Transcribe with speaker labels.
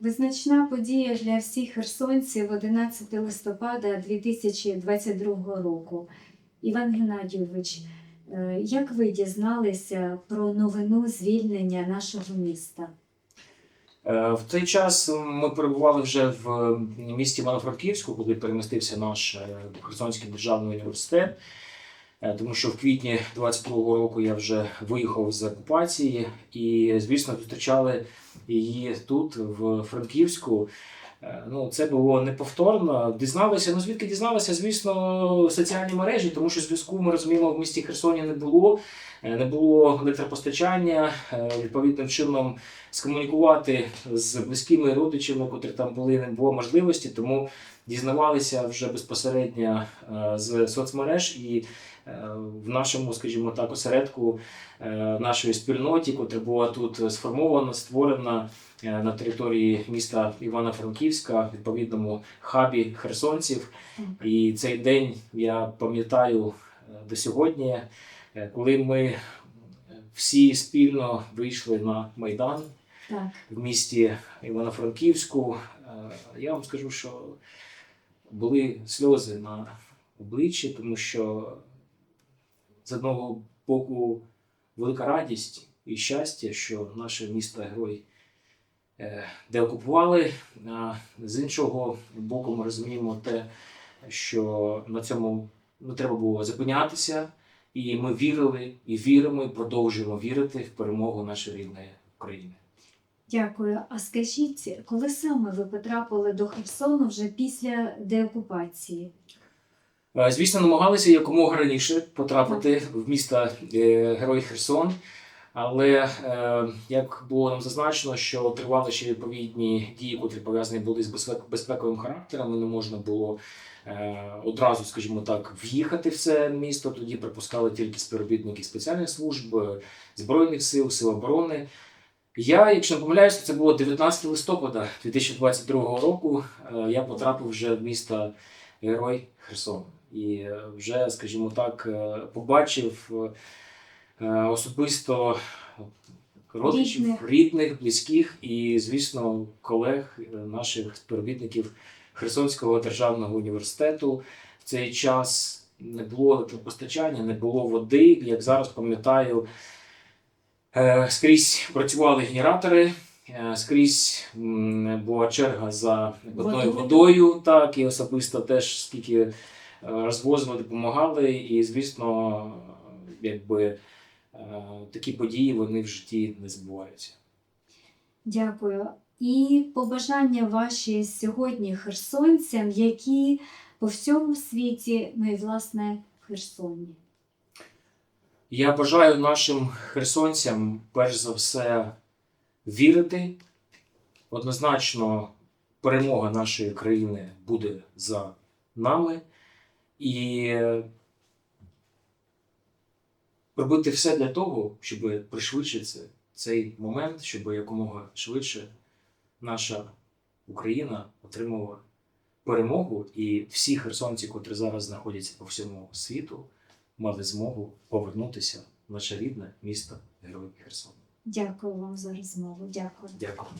Speaker 1: Визначна подія для всіх херсонців 11 листопада 2022 року. Іван Геннадійович, е, як ви дізналися про новину звільнення нашого міста?
Speaker 2: Е, В цей час ми перебували вже в місті Івано-Франківську, куди перемістився наш е, Херсонський державний університет. Е, Тому що в квітні 22-го року я вже виїхав з окупації, і, звісно, зустрічали її тут, в Франківську. Е, Ну, це було неповторно. Дізналися. Ну звідки дізналися? Звісно, соціальні мережі, тому що зв'язку ми розуміємо в місті Херсоні не було. Е, Не було електропостачання. Відповідним чином скомунікувати з близькими родичами, котрі там були, не було можливості, тому дізнавалися вже безпосередньо з соцмереж і в нашому, скажімо так, осередку е, нашої спільноті, котра була тут сформована, створена е, на території міста Івано-Франківська, відповідному хабі херсонців. І цей день я пам'ятаю е, до сьогодні, е, коли ми е, всі спільно вийшли на Майдан
Speaker 1: Так,
Speaker 2: в місті Івано-Франківську. Е, Я вам скажу, що були сльози на обличчі, тому що з одного боку велика радість і щастя, що наше місто герой е, деокупували. З іншого боку, ми розуміємо те, що на цьому не треба було зупинятися. І ми вірили і віримо, і продовжуємо вірити в перемогу нашої рідної України.
Speaker 1: дякую. А скажіть, коли саме ви потрапили до Херсону вже після деокупації?
Speaker 2: Е, Звісно, намагалися якомога раніше потрапити в місто е, Герой Херсон. Але е, як було нам зазначено, що тривали ще відповідні дії, котрі пов'язані були з безпековим характером, не можна було одразу, скажімо так, в'їхати в це місто. Тоді припускали тільки співробітники спеціальних служб, збройних сил, сил оборони. Я, якщо не помиляюся, це було 19 листопада 2022 року. Я потрапив вже в місто Герой Херсон. І е, вже, скажімо так, е, побачив е, особисто родичів,
Speaker 1: Рідних.
Speaker 2: рідних, близьких і, звісно, колег е, наших співробітників Херсонського державного університету. В цей час не було електропостачання, не було води. Як зараз пам'ятаю, е, скрізь працювали генератори. е, Скрізь була черга за питною Водою. так і особисто теж скільки е, розвозили, допомагали. І, звісно, якби е, такі події вони в житті не забуваються.
Speaker 1: Дякую. І побажання ваші сьогодні херсонцям, які по всьому світі, ну і власне в Херсоні.
Speaker 2: Я бажаю нашим херсонцям, перш за все, вірити. Однозначно, перемога нашої країни буде за нами. І робити все для того, щоб пришвидшити цей момент, щоб якомога швидше наша Україна отримала перемогу, і всі херсонці, котрі зараз знаходяться по всьому світу, мали змогу повернутися в наше рідне місто Герой Херсон.
Speaker 1: Дякую вам за розмову. Дякую.
Speaker 2: Дякую.